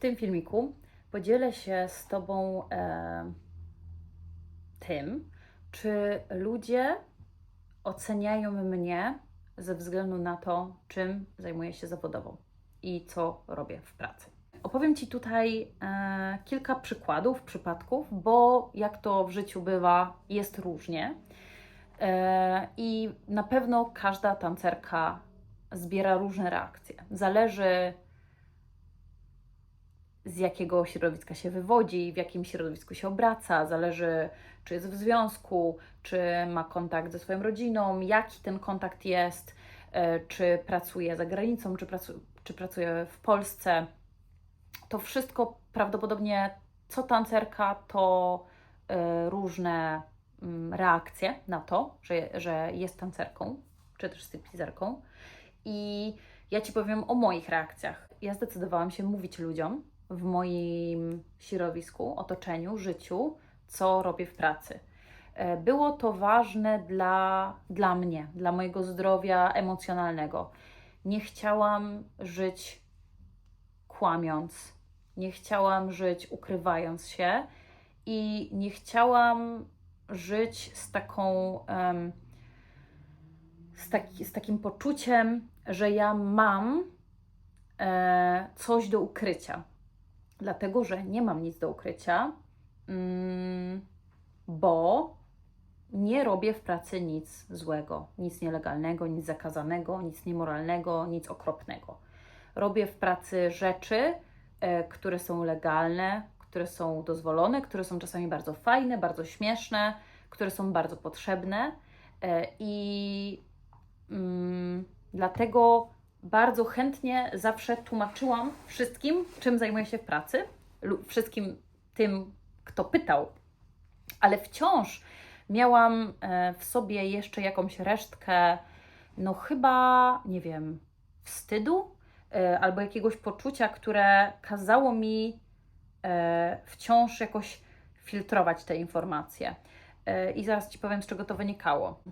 tym filmiku podzielę się z Tobą e, tym, czy ludzie oceniają mnie ze względu na to, czym zajmuję się zawodowo i co robię w pracy. Opowiem Ci tutaj e, kilka przykładów, przypadków, bo jak to w życiu bywa, jest różnie. E, I na pewno każda tancerka zbiera różne reakcje. Zależy z jakiego środowiska się wywodzi, w jakim środowisku się obraca, zależy czy jest w związku, czy ma kontakt ze swoją rodziną, jaki ten kontakt jest, e, czy pracuje za granicą, czy, pracu, czy pracuje w Polsce. To wszystko prawdopodobnie co tancerka to e, różne mm, reakcje na to, że, że jest tancerką, czy też stripteaserką. I ja Ci powiem o moich reakcjach. Ja zdecydowałam się mówić ludziom w moim środowisku, otoczeniu, życiu, co robię w pracy. E, Było to ważne dla, dla mnie, dla mojego zdrowia emocjonalnego. Nie chciałam żyć kłamiąc, nie chciałam żyć ukrywając się i nie chciałam żyć z taką. em, z, taki, z takim poczuciem, że ja mam e, coś do ukrycia. Dlatego, że nie mam nic do ukrycia, mm, bo nie robię w pracy nic złego, nic nielegalnego, nic zakazanego, nic niemoralnego, nic okropnego. Robię w pracy rzeczy, e, które są legalne, które są dozwolone, które są czasami bardzo fajne, bardzo śmieszne, które są bardzo potrzebne e, i mm, dlatego bardzo chętnie zawsze tłumaczyłam wszystkim, czym zajmuję się w pracy, lub wszystkim tym, kto pytał, ale wciąż miałam e, w sobie jeszcze jakąś resztkę, no chyba, nie wiem, wstydu e, albo jakiegoś poczucia, które kazało mi e, wciąż jakoś filtrować te informacje. I zaraz Ci powiem, z czego to wynikało.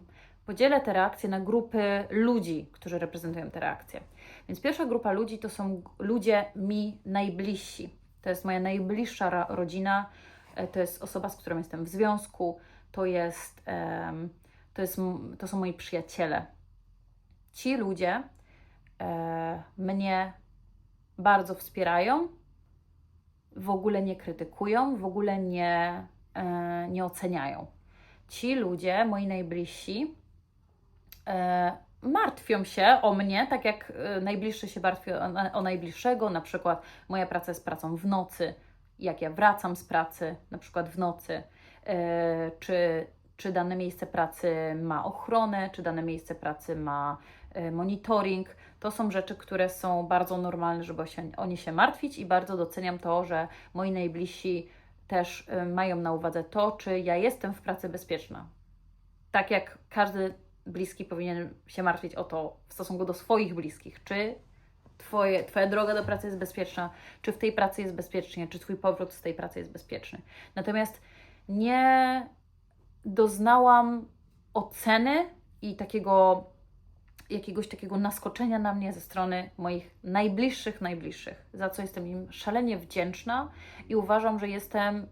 Podzielę te reakcje na grupy ludzi, którzy reprezentują te reakcje. Więc pierwsza grupa ludzi to są ludzie mi najbliżsi. To jest moja najbliższa rodzina, e, to jest osoba, z którą jestem w związku, to, jest, to, jest, to są moi przyjaciele. Ci ludzie e, mnie bardzo wspierają, w ogóle nie krytykują, w ogóle nie, e, nie oceniają. Ci ludzie, moi najbliżsi, martwią się o mnie, tak jak e, najbliższy się martwi o, najbliższego. Na przykład moja praca jest pracą w nocy, jak ja wracam z pracy, na przykład w nocy, e, czy, czy dane miejsce pracy ma ochronę, czy dane miejsce pracy ma e, monitoring. To są rzeczy, które są bardzo normalne, żeby o nie się martwić i bardzo doceniam to, że moi najbliżsi też e, mają na uwadze to, czy ja jestem w pracy bezpieczna. Tak jak każdy bliski powinien się martwić o to w stosunku do swoich bliskich, czy twoje, Twoja droga do pracy jest bezpieczna, czy w tej pracy jest bezpiecznie, czy Twój powrót z tej pracy jest bezpieczny. Natomiast nie doznałam oceny i takiego jakiegoś takiego naskoczenia na mnie ze strony moich najbliższych, najbliższych, za co jestem im szalenie wdzięczna i uważam, że jestem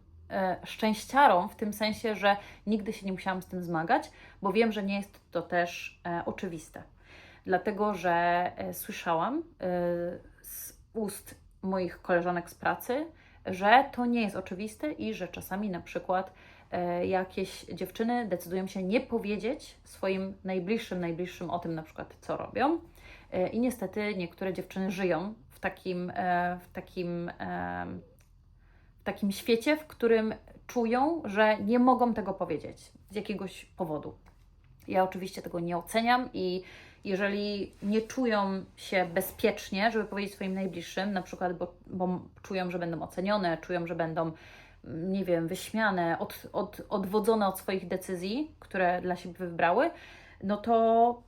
szczęściarą w tym sensie, że nigdy się nie musiałam z tym zmagać, bo wiem, że nie jest to też e, oczywiste. Dlatego, że e, słyszałam e, z ust moich koleżanek z pracy, że to nie jest oczywiste i że czasami na przykład e, jakieś dziewczyny decydują się nie powiedzieć swoim najbliższym, najbliższym o tym na przykład, co robią. E, I niestety niektóre dziewczyny żyją w takim, e, w takim, e, takim świecie, w którym czują, że nie mogą tego powiedzieć z jakiegoś powodu. Ja oczywiście tego nie oceniam i jeżeli nie czują się bezpiecznie, żeby powiedzieć swoim najbliższym, na przykład, bo, bo czują, że będą ocenione, czują, że będą, nie wiem, wyśmiane, od, od, odwodzone od swoich decyzji, które dla siebie wybrały, no to,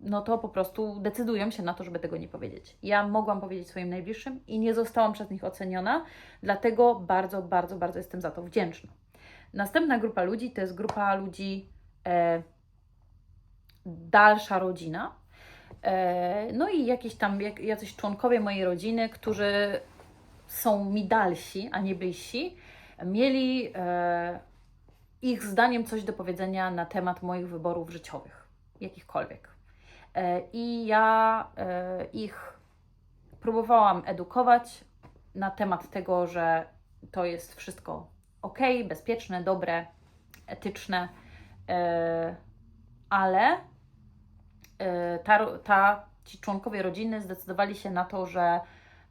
no to po prostu decydują się na to, żeby tego nie powiedzieć. Ja mogłam powiedzieć swoim najbliższym i nie zostałam przez nich oceniona, dlatego bardzo, bardzo, bardzo jestem za to wdzięczna. Następna grupa ludzi to jest grupa ludzi e, dalsza rodzina. E, No i jakieś tam jak- jacyś członkowie mojej rodziny, którzy są mi dalsi, a nie bliżsi, mieli e, ich zdaniem coś do powiedzenia na temat moich wyborów życiowych, jakichkolwiek. E, I ja e, ich próbowałam edukować na temat tego, że to jest wszystko ok, bezpieczne, dobre, etyczne, e, ale ta, ta, ci członkowie rodziny zdecydowali się na to, że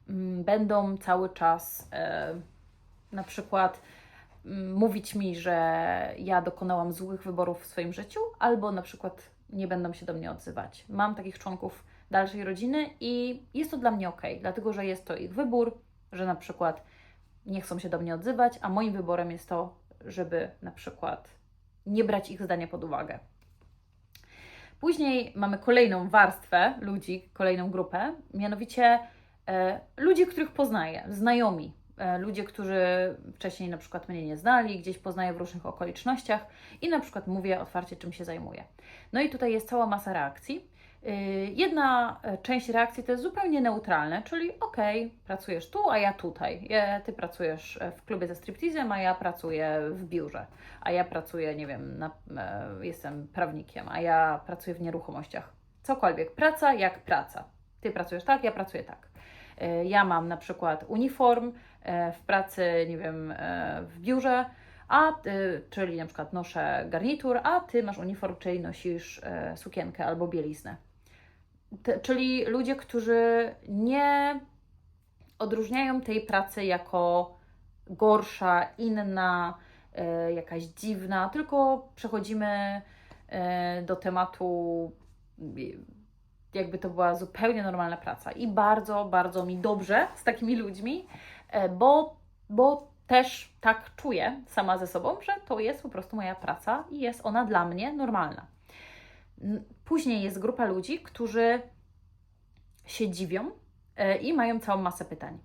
mm, będą cały czas na przykład mm, mówić mi, że ja dokonałam złych wyborów w swoim życiu, albo na przykład nie będą się do mnie odzywać. Mam takich członków dalszej rodziny i jest to dla mnie ok, dlatego że jest to ich wybór, że na przykład nie chcą się do mnie odzywać, a moim wyborem jest to, żeby na przykład nie brać ich zdania pod uwagę. Później mamy kolejną warstwę ludzi, kolejną grupę, mianowicie e, ludzi, których poznaję, znajomi, ludzie, którzy wcześniej na przykład mnie nie znali, gdzieś poznaję w różnych okolicznościach i na przykład mówię otwarcie, czym się zajmuję. No i tutaj jest cała masa reakcji. Y, jedna e, część reakcji to jest zupełnie neutralne, czyli okej, pracujesz tu, a ja tutaj. Ty pracujesz e, w klubie ze striptizem, a ja pracuję w biurze. A ja pracuję, nie wiem, na, e, jestem prawnikiem, a ja pracuję w nieruchomościach. Cokolwiek. Praca jak praca. Ty pracujesz tak, ja pracuję tak. Ja mam na przykład uniform w pracy, nie wiem, w biurze, a ty, czyli na przykład noszę garnitur, a ty masz uniform, czyli nosisz sukienkę albo bieliznę. Czyli ludzie, którzy nie odróżniają tej pracy jako gorsza, inna, e, jakaś dziwna, tylko przechodzimy e, do tematu, jakby to była zupełnie normalna praca. I bardzo, bardzo mi dobrze z takimi ludźmi, e, bo, bo też tak czuję sama ze sobą, że to jest po prostu moja praca i jest ona dla mnie normalna. Później jest grupa ludzi, którzy się dziwią e, i mają całą masę pytań.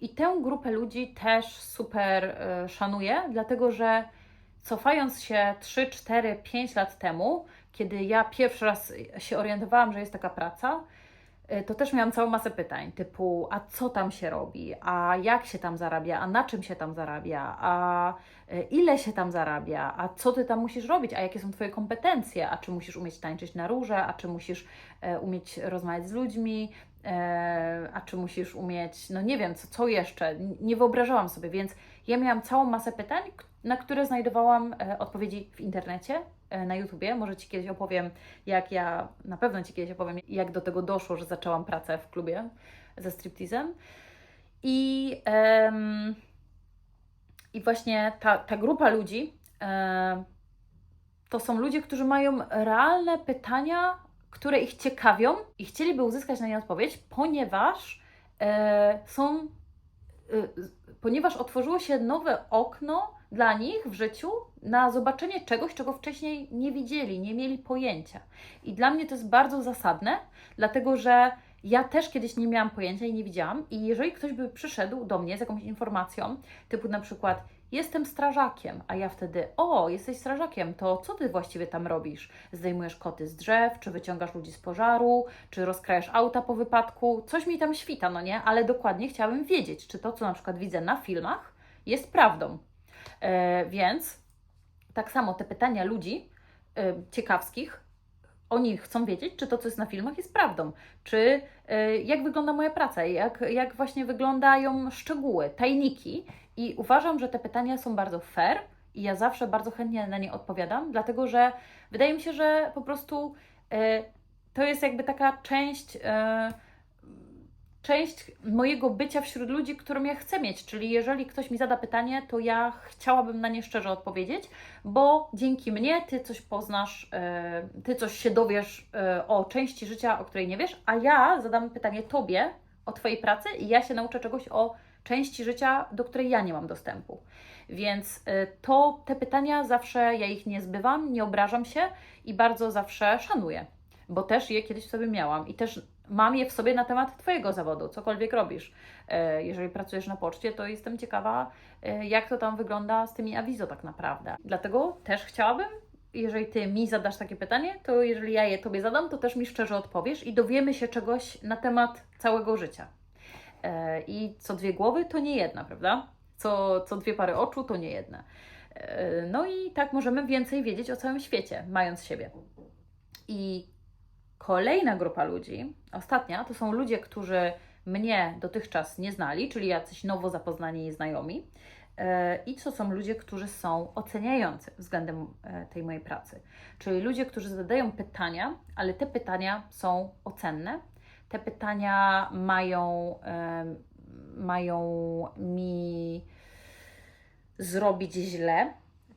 I tę grupę ludzi też super e, szanuję, dlatego że cofając się 3, 4, 5 lat temu, kiedy ja pierwszy raz się orientowałam, że jest taka praca, E, to też miałam całą masę pytań, typu a co tam się robi, a jak się tam zarabia, a na czym się tam zarabia, a e, ile się tam zarabia, a co ty tam musisz robić, a jakie są Twoje kompetencje, a czy musisz umieć tańczyć na róże, a czy musisz e, umieć rozmawiać z ludźmi, a czy musisz umieć, no nie wiem, co, co jeszcze, nie wyobrażałam sobie, więc ja miałam całą masę pytań, na które znajdowałam odpowiedzi w internecie, na YouTubie. Może Ci kiedyś opowiem, jak ja, na pewno Ci kiedyś opowiem, jak do tego doszło, że zaczęłam pracę w klubie ze striptizem. I, um, i właśnie ta, ta grupa ludzi um, to są ludzie, którzy mają realne pytania, które ich ciekawią i chcieliby uzyskać na nie odpowiedź, ponieważ e, są, e, ponieważ otworzyło się nowe okno dla nich w życiu na zobaczenie czegoś, czego wcześniej nie widzieli, nie mieli pojęcia. I dla mnie to jest bardzo zasadne, dlatego że ja też kiedyś nie miałam pojęcia i nie widziałam. I jeżeli ktoś by przyszedł do mnie z jakąś informacją, typu na przykład, jestem strażakiem, a ja wtedy, o, jesteś strażakiem, to co ty właściwie tam robisz? Zdejmujesz koty z drzew, czy wyciągasz ludzi z pożaru, czy rozkrajasz auta po wypadku? Coś mi tam świta, no nie? Ale dokładnie chciałabym wiedzieć, czy to, co na przykład widzę na filmach, jest prawdą. E, więc tak samo te pytania ludzi e, ciekawskich, oni chcą wiedzieć, czy to, co jest na filmach, jest prawdą, czy e, jak wygląda moja praca, jak, jak właśnie wyglądają szczegóły, tajniki. I uważam, że te pytania są bardzo fair i ja zawsze bardzo chętnie na nie odpowiadam, dlatego że wydaje mi się, że po prostu to jest jakby taka część część mojego bycia wśród ludzi, którą ja chcę mieć. Czyli jeżeli ktoś mi zada pytanie, to ja chciałabym na nie szczerze odpowiedzieć, bo dzięki mnie ty coś poznasz, e, ty coś się dowiesz e, o części życia, o której nie wiesz, a ja zadam pytanie tobie o twojej pracy i ja się nauczę czegoś o części życia, do której ja nie mam dostępu. Więc e, to te pytania zawsze ja ich nie zbywam, nie obrażam się i bardzo zawsze szanuję, bo też je kiedyś sobie miałam i też mam je w sobie na temat Twojego zawodu, cokolwiek robisz. E, jeżeli pracujesz na poczcie, to jestem ciekawa, e, jak to tam wygląda z tymi awizo tak naprawdę. Dlatego też chciałabym, jeżeli Ty mi zadasz takie pytanie, to jeżeli ja je Tobie zadam, to też mi szczerze odpowiesz i dowiemy się czegoś na temat całego życia. E, I co dwie głowy to nie jedna, prawda? Co, co dwie pary oczu to nie jedna. No i tak możemy więcej wiedzieć o całym świecie, mając siebie. I kolejna grupa ludzi, ostatnia, to są ludzie, którzy mnie dotychczas nie znali, czyli jacyś nowo zapoznani znajomi. E, I to są ludzie, którzy są oceniający względem e, tej mojej pracy. Czyli ludzie, którzy zadają pytania, ale te pytania są ocenne. Te pytania mają, mają mi zrobić źle.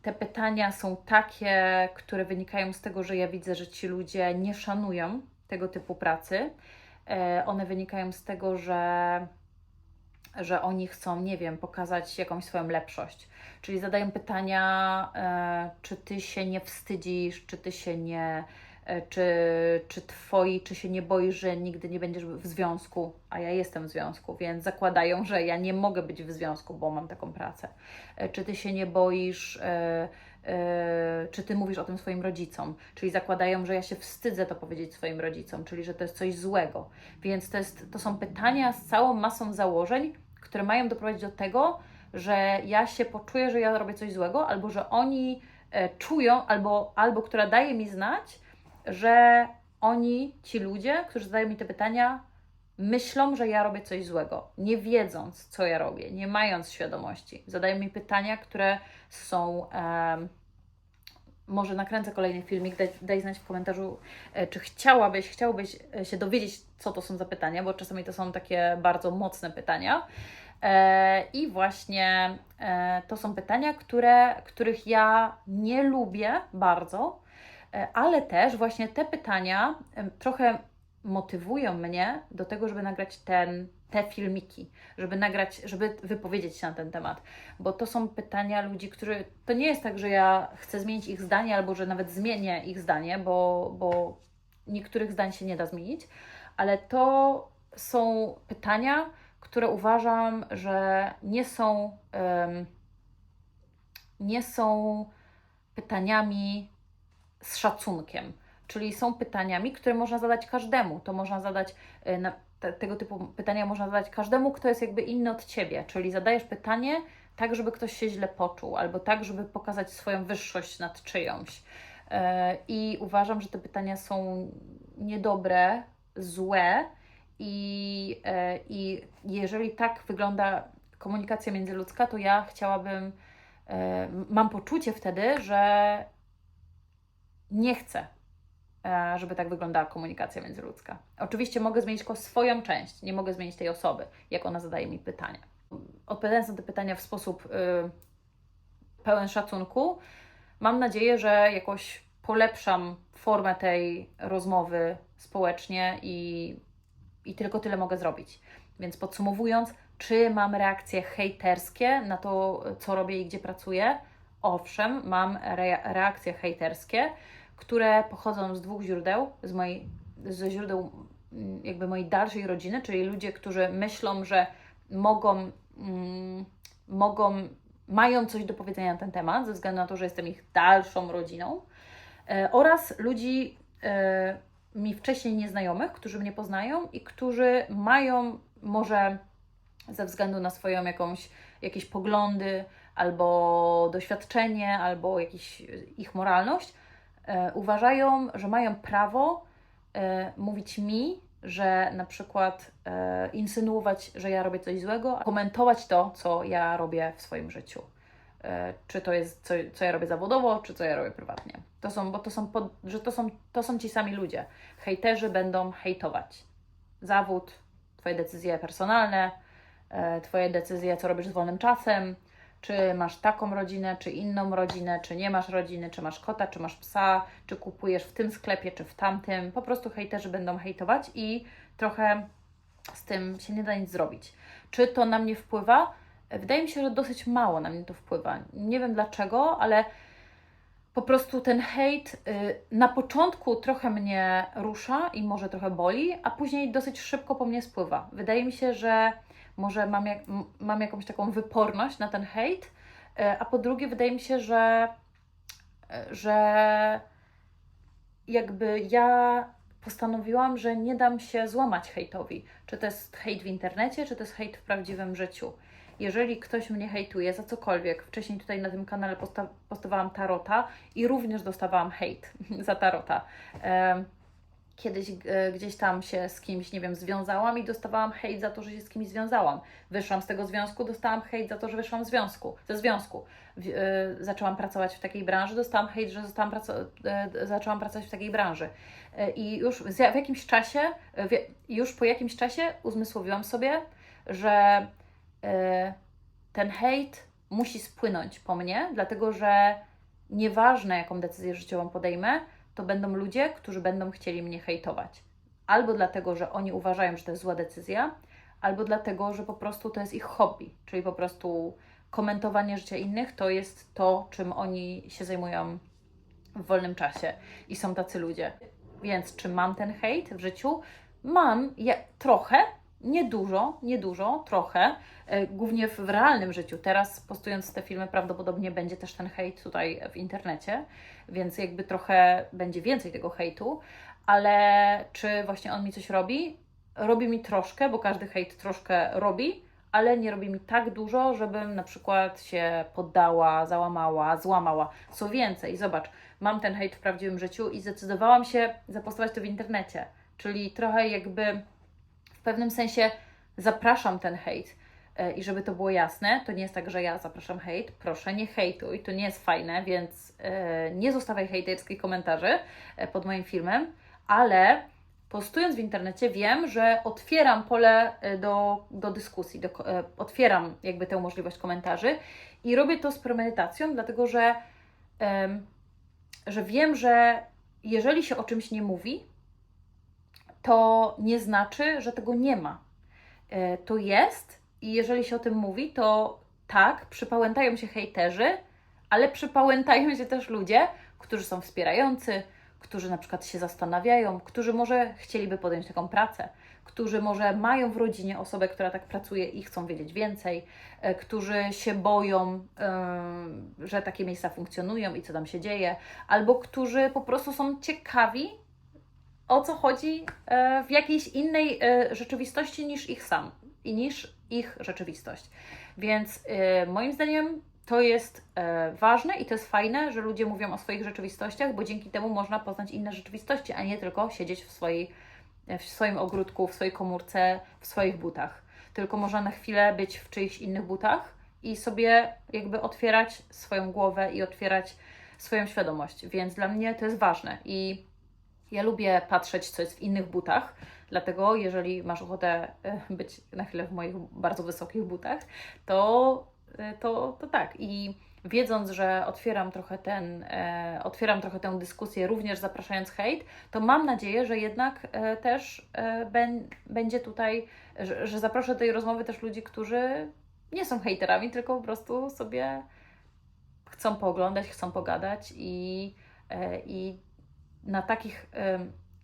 Te pytania są takie, które wynikają z tego, że ja widzę, że ci ludzie nie szanują tego typu pracy. E, One wynikają z tego, że że oni chcą, nie wiem, pokazać jakąś swoją lepszość. Czyli zadają pytania, e, czy ty się nie wstydzisz, czy ty się nie, czy, czy twoi, czy się nie boisz, że nigdy nie będziesz w związku, a ja jestem w związku, więc zakładają, że ja nie mogę być w związku, bo mam taką pracę. E, czy ty się nie boisz, e, e, czy ty mówisz o tym swoim rodzicom, czyli zakładają, że ja się wstydzę to powiedzieć swoim rodzicom, czyli że to jest coś złego. Więc to, jest, to są pytania z całą masą założeń, które mają doprowadzić do tego, że ja się poczuję, że ja robię coś złego, albo że oni e, czują, albo, albo która daje mi znać, że oni, ci ludzie, którzy zadają mi te pytania, myślą, że ja robię coś złego, nie wiedząc, co ja robię, nie mając świadomości. Zadają mi pytania, które są. em, może nakręcę kolejny filmik, daj, daj znać w komentarzu, e, czy chciałabyś, chciałbyś e, się dowiedzieć, co to są za pytania, bo czasami to są takie bardzo mocne pytania. E, I właśnie to są pytania, które, których ja nie lubię bardzo, ale też właśnie te pytania trochę motywują mnie do tego, żeby nagrać ten, te filmiki, żeby nagrać, żeby wypowiedzieć się na ten temat, bo to są pytania ludzi, którzy, to nie jest tak, że ja chcę zmienić ich zdanie, albo że nawet zmienię ich zdanie, bo, bo niektórych zdań się nie da zmienić, ale to są pytania, które uważam, że nie są, em, nie są pytaniami z szacunkiem. Czyli są pytaniami, które można zadać każdemu. To można zadać, y, na, te, tego typu pytania można zadać każdemu, kto jest jakby inny od ciebie. Czyli zadajesz pytanie tak, żeby ktoś się źle poczuł, albo tak, żeby pokazać swoją wyższość nad czyjąś. E, I uważam, że te pytania są niedobre, złe i, e, i jeżeli tak wygląda komunikacja międzyludzka, to ja chciałabym, e, mam poczucie wtedy, że nie chcę, e, żeby tak wyglądała komunikacja międzyludzka. Oczywiście mogę zmienić tylko swoją część, nie mogę zmienić tej osoby, jak ona zadaje mi pytania. Odpowiadając na te pytania w sposób y, pełen szacunku, mam nadzieję, że jakoś polepszam formę tej rozmowy społecznie i, i tylko tyle mogę zrobić. Więc podsumowując, czy mam reakcje hejterskie na to, co robię i gdzie pracuję? Owszem, mam re- reakcje hejterskie, które pochodzą z dwóch źródeł, z mojej, ze źródeł mm, jakby mojej dalszej rodziny, czyli ludzie, którzy myślą, że mogą, mm, mogą, mają coś do powiedzenia na ten temat, ze względu na to, że jestem ich dalszą rodziną, e, oraz ludzi e, mi wcześniej nieznajomych, którzy mnie poznają i którzy mają może ze względu na swoją jakąś, jakieś poglądy, albo doświadczenie, albo jakiś, ich moralność, e, uważają, że mają prawo e, mówić mi, że na przykład e, insynuować, że ja robię coś złego, komentować to, co ja robię w swoim życiu. E, czy to jest, co, co ja robię zawodowo, czy co ja robię prywatnie. To są, bo to są, pod, że to są, to są ci sami ludzie. Hejterzy będą hejtować. Zawód, Twoje decyzje personalne, e, Twoje decyzje, co robisz z wolnym czasem, czy masz taką rodzinę, czy inną rodzinę, czy nie masz rodziny, czy masz kota, czy masz psa, czy kupujesz w tym sklepie, czy w tamtym. Po prostu hejterzy będą hejtować i trochę z tym się nie da nic zrobić. Czy to na mnie wpływa? Wydaje mi się, że dosyć mało na mnie to wpływa. Nie wiem dlaczego, ale po prostu ten hejt y, na początku trochę mnie rusza i może trochę boli, a później dosyć szybko po mnie spływa. Wydaje mi się, że może mam, jak, mam jakąś taką wyporność na ten hejt, y, a po drugie wydaje mi się, że, y, że jakby ja postanowiłam, że nie dam się złamać hejtowi. Czy to jest hejt w internecie, czy to jest hejt w prawdziwym życiu. Jeżeli ktoś mnie hejtuje za cokolwiek, wcześniej tutaj na tym kanale posta- postawałam tarota i również dostawałam hejt za tarota. Kiedyś e, gdzieś tam się z kimś, nie wiem, związałam i dostawałam hejt za to, że się z kimś związałam. Wyszłam z tego związku, dostałam hejt za to, że wyszłam z związku, ze związku. E, zaczęłam pracować w takiej branży, dostałam hejt, że zostałam praco- e, zaczęłam pracować w takiej branży. I już w, jakimś czasie, już po jakimś czasie uzmysłowiłam sobie, że ten hejt musi spłynąć po mnie, dlatego że nieważne jaką decyzję życiową podejmę, to będą ludzie, którzy będą chcieli mnie hejtować. Albo dlatego, że oni uważają, że to jest zła decyzja, albo dlatego, że po prostu to jest ich hobby, czyli po prostu komentowanie życia innych to jest to, czym oni się zajmują w wolnym czasie i są tacy ludzie. Więc czy mam ten hejt w życiu? Mam ja, trochę, niedużo, niedużo, trochę, e, głównie w, realnym życiu. Teraz postując te filmy prawdopodobnie będzie też ten hejt tutaj w internecie, więc jakby trochę będzie więcej tego hejtu, ale czy właśnie on mi coś robi? Robi mi troszkę, bo każdy hejt troszkę robi, ale nie robi mi tak dużo, żebym na przykład się poddała, załamała, złamała. Co więcej, zobacz, mam ten hejt w prawdziwym życiu i zdecydowałam się zapostować to w internecie. Czyli trochę jakby pewnym sensie zapraszam ten hejt. E, I żeby to było jasne, to nie jest tak, że ja zapraszam hejt. Proszę, nie hejtuj, to nie jest fajne, więc e, nie zostawiaj hejterskich komentarzy e, pod moim filmem, ale postując w internecie wiem, że otwieram pole do, do dyskusji, do, otwieram jakby tę możliwość komentarzy i robię to z premedytacją, dlatego że, że wiem, że jeżeli się o czymś nie mówi, to nie znaczy, że tego nie ma. E, To jest i jeżeli się o tym mówi, to tak, przypałętają się hejterzy, ale przypałętają się też ludzie, którzy są wspierający, którzy na przykład się zastanawiają, którzy może chcieliby podjąć taką pracę, którzy może mają w rodzinie osobę, która tak pracuje i chcą wiedzieć więcej, e, którzy się boją, że takie miejsca funkcjonują i co tam się dzieje, albo którzy po prostu są ciekawi, o co chodzi e, w jakiejś innej e, rzeczywistości niż ich sam i niż ich rzeczywistość. Więc e, moim zdaniem to jest ważne i to jest fajne, że ludzie mówią o swoich rzeczywistościach, bo dzięki temu można poznać inne rzeczywistości, a nie tylko siedzieć w, swojej, w swoim ogródku, w swojej komórce, w swoich butach. Tylko można na chwilę być w czyichś innych butach i sobie jakby otwierać swoją głowę i otwierać swoją świadomość. Więc dla mnie to jest ważne i ja lubię patrzeć, co jest w innych butach, dlatego jeżeli masz ochotę e, być na chwilę w moich bardzo wysokich butach, to, e, to, to tak. I wiedząc, że otwieram trochę, ten, e, otwieram trochę tę dyskusję, również zapraszając hejt, to mam nadzieję, że jednak też będzie tutaj, że, zaproszę do tej rozmowy też ludzi, którzy nie są hejterami, tylko po prostu sobie chcą pooglądać, chcą pogadać i, i na takich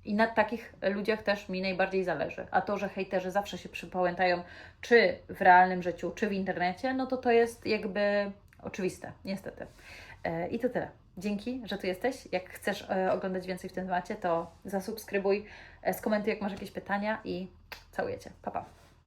i na takich ludziach też mi najbardziej zależy. A to, że hejterzy zawsze się przypałętają, czy w realnym życiu, czy w internecie, no to to jest jakby oczywiste, niestety. E, I to tyle. Dzięki, że tu jesteś. Jak chcesz e, oglądać więcej w tym temacie, to zasubskrybuj, e, skomentuj, jak masz jakieś pytania i całuję Cię. Pa, pa.